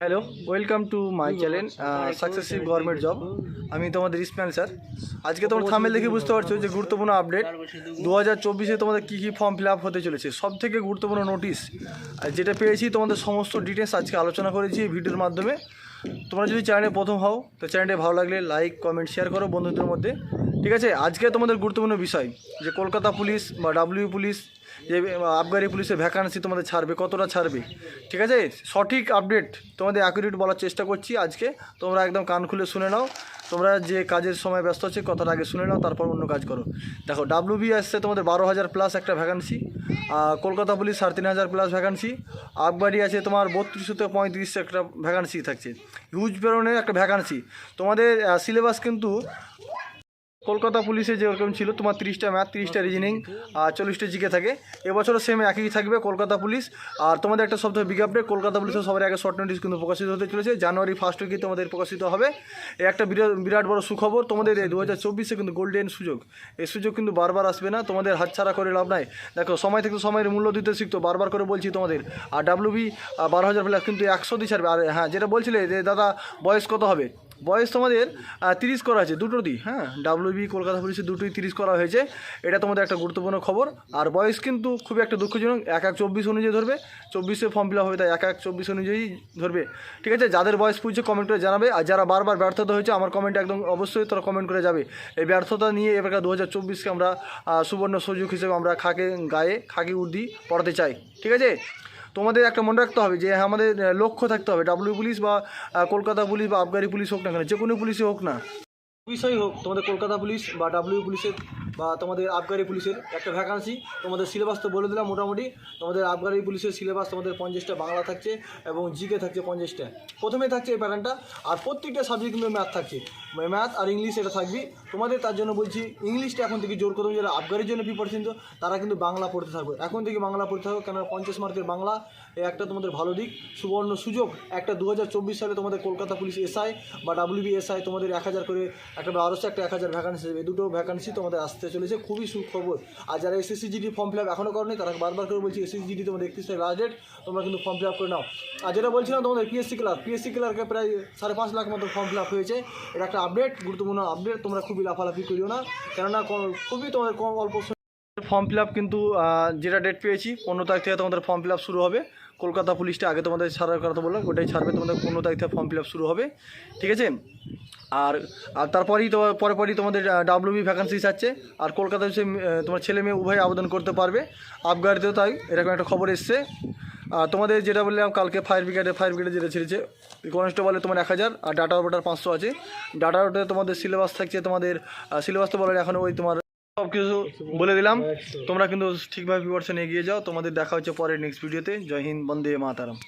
Hello welcome to my channel successive government job আমি তোমাদের Ismail sir আজকে তোমার থামেল দেখে বুঝতে পারছ যে গুরুত্বপূর্ণ আপডেট দু হাজার চব্বিশে তোমাদের কী কী ফর্ম ফিল আপ হতে চলেছে? সব থেকে গুরুত্বপূর্ণ নোটিশ আর যেটা পেয়েছি তোমাদের সমস্ত ডিটেলস আজকে আলোচনা করেছি এই ভিডিওর মাধ্যমে। তোমরা যদি চ্যানেলে প্রথম হও, তো চ্যানেলটি ভালো লাগলে লাইক, কমেন্ট, শেয়ার করো বন্ধুদের মধ্যে। ঠিক আছে, আজকে তোমাদের গুরুত্বপূর্ণ বিষয়, যে কলকাতা পুলিশ বা ডাব্লিউ পুলিশ, যে আবগারি পুলিশের ভ্যাকান্সি তোমাদের ছাড়বে, কতটা ছাড়বে। ঠিক আছে, সঠিক আপডেট তোমাদের অ্যাকুরেট বলার চেষ্টা করছি আজকে। তোমরা একদম কান খুলে শুনে নাও। তোমরা যে কাজের সময় ব্যস্ত আছে কথাটা আগে শুনে নাও, তারপর অন্য কাজ করো। দেখো ডাব্লিউ বি আসছে তোমাদের বারো হাজার প্লাস একটা ভ্যাকান্সি কলকাতা পুলিশ সাড়ে তিন হাজার প্লাস ভ্যাকান্সি আকবাড়ি আছে তোমার বত্রিশশো থেকে পঁয়ত্রিশ একটা ভ্যাকান্সি থাকছে। হিউজ বেরোনের একটা ভ্যাকান্সি তোমাদের সিলেবাস কিন্তু কলকাতা পুলিশে যেরকম ছিল, তোমার তিরিশটা ম্যাথ তিরিশটা রিজনিং আর চল্লিশটা জিকে থাকে। এবছরও সেম একই থাকবে কলকাতা পুলিশ। আর তোমাদের একটা সপ্তাহে আপডেট কলকাতা পুলিশের সবার আগে শর্ট নোটিস কিন্তু প্রকাশিত হতে চলেছে। জানুয়ারি ফার্স্ট উইকে তোমাদের প্রকাশিত হবে। একটা বিরাট বিরাট বড় সুখবর, তোমাদের দু হাজার চব্বিশে কিন্তু গোল্ডেন সুযোগ। এই সুযোগ কিন্তু বারবার আসবে না, তোমাদের হাতছাড়া করে লাভ নাই। দেখো, সময় থেকে সময়ের মূল্য দিতে শিখতো, বারবার করে বলছি তোমাদের। আর ডাব্লিউবি বারো হাজার প্লাস কিন্তু একশো দিয়ে ছাড়বে। আর হ্যাঁ যেটা বলছিলে যে, দাদা, বয়স কত হবে? বয়স তোমাদের তিরিশ করা দুটো দিই হ্যাঁ? ডাব্লিউবি কলকাতা পুলিশের দুটোই তিরিশ করা হয়েছে। এটা তোমাদের একটা গুরুত্বপূর্ণ খবর। আর বয়স কিন্তু খুবই একটা দুঃখজনক, এক এক চব্বিশ অনুযায়ী ধরবে, চব্বিশে ফর্ম ফিল হবে, তাই এক এক চব্বিশ অনুযায়ী ধরবে। ঠিক আছে? যাদের বয়স পুজো কমেন্ট করে জানাবে। আর যারা বারবার ব্যর্থতা হয়েছে, আমার কমেন্ট একদম অবশ্যই তারা কমেন্ট করে যাবে। এই ব্যর্থতা নিয়ে এবার দু হাজার চব্বিশকে আমরা সুবর্ণ সুযোগ হিসেবে আমরা খাকে, গায়ে খাকি উর্দি পড়াতে চাই। ঠিক আছে? তোমাদের একটা মনে রাখতে হবে যে আমাদের লক্ষ্য থাকতে হবে। ডাব্লিউ পুলিশ বা কলকাতা পুলিশ বা আবগারি পুলিশ হোক না কেন, যে কোনো পুলিশই হোক না। পুলিশই হোক, তোমাদের কলকাতা পুলিশ বা ডাব্লিউ পুলিশের বা তোমাদের আবগারি পুলিশের একটা ভ্যাকান্সি তোমাদের সিলেবাস তো বলে দিলাম মোটামুটি, তোমাদের আবগারি পুলিশের সিলেবাস তোমাদের পঞ্চাশটা বাংলা থাকছে এবং জিকে থাকছে পঞ্চাশটা। প্রথমে থাকছে এই প্যাটার্নটা আর প্রত্যেকটা সাবজেক্ট কিন্তু ম্যাথ থাকছে। ম্যাথ আর ইংলিশ এটা থাকবে। তোমাদের তার জন্য বলছি ইংলিশটা এখন থেকে জোর করতে হবে যারা আবগারির জন্য প্রিপারেশন তো তারা কিন্তু বাংলা পড়তে থাকবে। এখন থেকে বাংলা পড়তে থাকবে কেন পঞ্চাশ মার্কের বাংলা একটা তোমাদের ভালো দিক। সুবর্ণ সুযোগ, একটা দু হাজার চব্বিশ সালে তোমাদের কলকাতা পুলিশ এসআই বা ডাব্লিউবি এসআই তোমাদের এক হাজার করে, একটা বারোশো, একটা এক হাজার ভ্যাকান্সি দেবে। দুটো ভ্যাকান্সি তোমাদের আসতে চলেছে, খুবই সুখবর। আর যারা SSC GD form fill up এখনও করেনি, তারা বারবার করে বলছি এসএসসি জিডি তোমাদের একত্রিশ লাস্ট ডেট তোমরা কিন্তু ফর্ম ফিল আপ করে নাও। আর যেটা বলছিলাম তোমাদের পিএসসি ক্লার্ক পিএসসি ক্লার্কে প্রায় সাড়ে পাঁচ লাখ মতো ফর্ম ফিল আপ হয়েছে। এটা একটা আপডেট গুরুত্বপূর্ণ আপডেট তোমরা খুবই লাফালাফি করিও না। কেননা খুবই তোমাদের কম অল্প ফর্ম ফিল কিন্তু যেটা ডেট পেয়েছি, পনেরো তারিখ থেকে তোমাদের ফর্ম ফিল শুরু হবে। কলকাতা পুলিশটা আগে তোমাদের ছাড়ার কথা বললাম ওটাই ছাড়বে তোমাদের পনেরো তারিখ থেকে ফর্ম ফিল শুরু হবে। ঠিক আছে? আর আর তারপরেই তো পরে পরই তোমাদের ডাব্লিউবি ভ্যাকান্সি আছে। আর কলকাতায় সে তোমার ছেলে মেয়ে উভয় আবেদন করতে পারবে। আবগারিতেও তাই, এরকম একটা খবর এসছে। আর তোমাদের যেটা বললাম, কালকে ফায়ার ব্রিগেডে ফায়ার ব্রিগেডে যেটা ছেড়েছে কনস্টেবলে তোমার এক হাজার, আর ডাটা অপারেটার পাঁচশো আছে। ডাটা অপারেটার তোমাদের সিলেবাস থাকছে তোমাদের সিলেবাস তো বলার এখনও ওই তোমার সব কিছু বলে দিলাম। তোমরা কিন্তু ঠিকভাবে প্রিপারেশন এগিয়ে যাও। তোমাদের দেখা হচ্ছে পরের নেক্সট ভিডিওতে জয় হিন্দ, বন্দে মাতারাম।